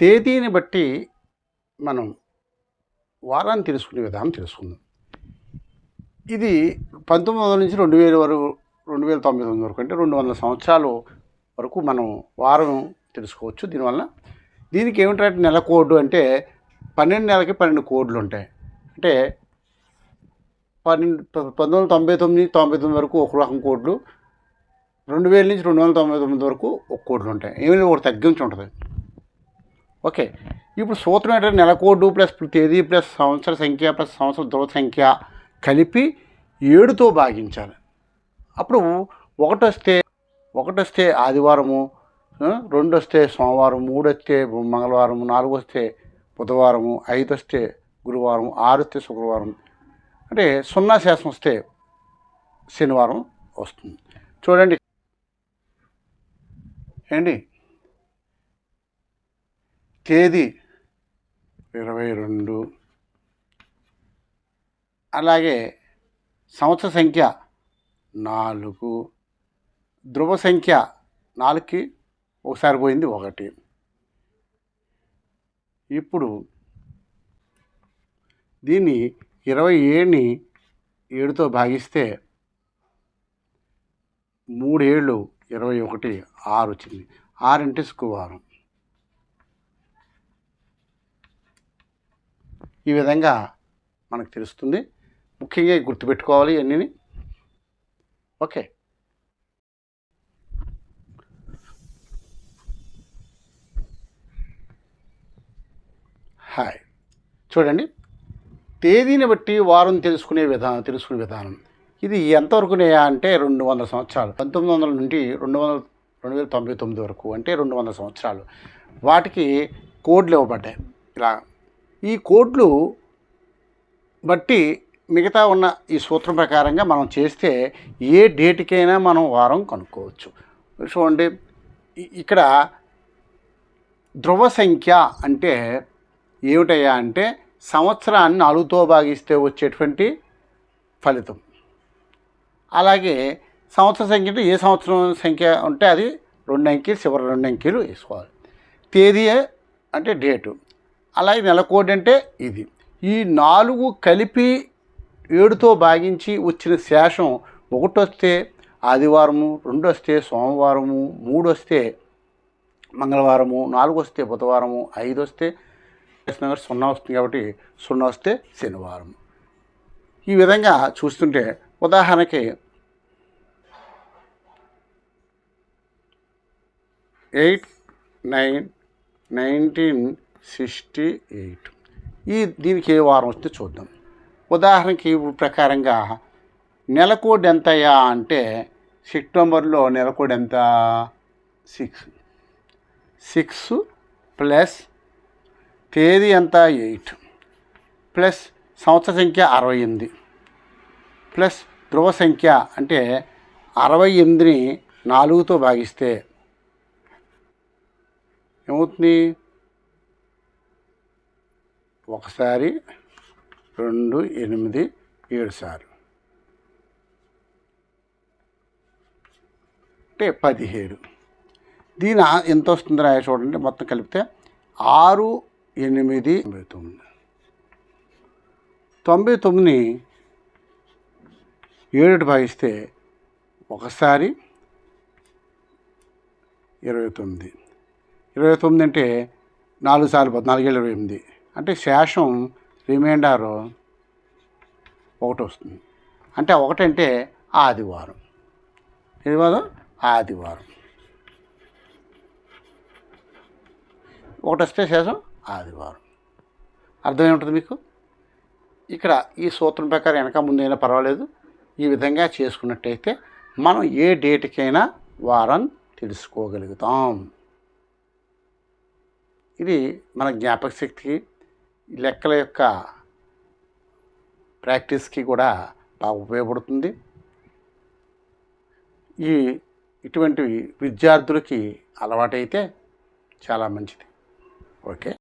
తేదీని బట్టి మనం వారాన్ని తెలుసుకునే విధానం తెలుసుకుందాం. ఇది పంతొమ్మిది వందల నుంచి రెండు వేల వరకు రెండు వేల తొంభై తొమ్మిది వరకు అంటే రెండు వందల సంవత్సరాలు వరకు మనం వారం తెలుసుకోవచ్చు. దీనివల్ల దీనికి ఏమిటంటే నెల కోడ్ అంటే పన్నెండు నెలలకి పన్నెండు కోడ్లు ఉంటాయి. అంటే పన్నెండు పంతొమ్మిది వందల తొంభై తొమ్మిది తొంభై తొమ్మిది వరకు ఒక రకం కోడ్లు రెండు వేల నుంచి రెండు వందల తొంభై తొమ్మిది వరకు ఒక కోడ్లు ఉంటాయి. ఏమైనా ఒకటి తగ్గించి ఉంటుంది. ఓకే. ఇప్పుడు సూత్రం ఏంటంటే నెలకోడు ప్లస్ తేదీ ప్లస్ సంవత్సర సంఖ్య ప్లస్ సంవత్సర ధ్రువ సంఖ్య కలిపి ఏడుతో భాగించాలి. అప్పుడు ఒకటి వస్తే ఒకటి వస్తే ఆదివారము రెండు వస్తే సోమవారం మూడు వస్తే మంగళవారం నాలుగు వస్తే బుధవారము ఐదు వస్తే గురువారం ఆరు వస్తే శుక్రవారం. అంటే సున్నా శాసం వస్తే శనివారం వస్తుంది. చూడండి. ఏంటి? తేదీ? ఇరవై రెండు. అలాగే సంవత్సర సంఖ్య నాలుగు. ధ్రువ సంఖ్య నాలుగుకి ఒకసారి పోయింది ఒకటి. ఇప్పుడు దీన్ని ఇరవై ఏడుని ఏడుతో భాగిస్తే మూడేళ్ళు ఇరవై ఒకటి ఆరు వచ్చింది. ఆరింటి శుక్రవారం. ఈ విధంగా మనకు తెలుస్తుంది. ముఖ్యంగా గుర్తుపెట్టుకోవాలి అన్నీ ఓకే. హాయ్. చూడండి. తేదీని బట్టి వారం తెలుసుకునే విధానం తెలుసుకునే విధానం. ఇది ఎంతవరకునేయా అంటే రెండు వందల సంవత్సరాలు. పంతొమ్మిది వందల నుండి రెండు వందల రెండు వేల తొంభై తొమ్మిది వరకు అంటే రెండు వందల సంవత్సరాలు. వాటికి కోడ్లు ఇవ్వబడ్డాయి. ఇలా ఈ కోడ్లు బట్టి మిగతా ఉన్న ఈ సూత్రం ప్రకారంగా మనం చేస్తే ఏ డేట్కైనా మనం వారం కనుక్కోవచ్చు. చూడండి ఇక్కడ ధ్రువ సంఖ్య అంటే ఏమిటయ్యా అంటే సంవత్సరాన్ని నాలుగుతో భాగిస్తే వచ్చేటువంటి ఫలితం. అలాగే సంవత్సర సంఖ్య అంటే ఏ సంవత్సరం సంఖ్య ఉంటే అది రెండు అంకెలు చివరి రెండు అంకెలు వేసుకోవాలి. తేదీ అంటే డేటు. అలాగే నెల అంటే ఇది. ఈ నాలుగు కలిపి ఏడుతో భాగించి వచ్చిన శేషం ఒకటి వస్తే ఆదివారము రెండు వస్తే సోమవారము మూడు వస్తే మంగళవారము నాలుగు వస్తే బుధవారము ఐదు వస్తే కృష్ణగారు సున్నా వస్తుంది కాబట్టి సున్నా వస్తే శనివారం. ఈ విధంగా చూస్తుంటే ఉదాహరణకి eight nine nineteen sixty eight. ఈ దీనికి ఏ వారం వస్తే చూద్దాం. ఉదాహరణకి ఈ ప్రకారంగా నెలకోడ్ ఎంతయ్యా అంటే సెప్టెంబర్లో నెలకోడ్ ఎంత? సిక్స్. సిక్స్ ప్లస్ తేదీ ఎంత? ఎయిట్. ప్లస్ సంవత్సర సంఖ్య అరవై ఎనిమిది. ప్లస్ ధ్రువ సంఖ్య అంటే అరవై ఎనిమిదిని నాలుగుతో భాగిస్తే ఏమవుతుంది? ఒకసారి రెండు ఎనిమిది ఏడు సార్లు. అంటే పదిహేడు. దీని ఎంత వస్తుంది రాయ చూడండి మొత్తం కలిపితే ఆరు ఎనిమిది తొంభై తొమ్మిది. తొంభై తొమ్మిది ఏడు భాగిస్తే ఒకసారి ఇరవై తొమ్మిది. ఇరవై తొమ్మిది అంటే నాలుగు సార్లు పద్నాలుగేళ్ళు ఇరవై ఎనిమిది. అంటే శేషం రిమైండర్ ఒకటి వస్తుంది. అంటే ఒకటంటే ఆదివారం. ఇది ఆదివారం. ఒకటి వస్తే శేషం ఆదివారం. అర్థమేముంటుంది మీకు? ఇక్కడ ఈ సూత్రం ప్రకారం వెనక ముందైనా పర్వాలేదు. ఈ విధంగా చేసుకున్నట్టయితే మనం ఏ డేట్కైనా వారం తెలుసుకోగలుగుతాం. ఇది మన జ్ఞాపక శక్తికి లెక్కల యొక్క ప్రాక్టీస్కి కూడా బాగా ఉపయోగపడుతుంది. ఈ ఇటువంటి విద్యార్థులకి అలవాటైతే చాలా మంచిది. ఓకే.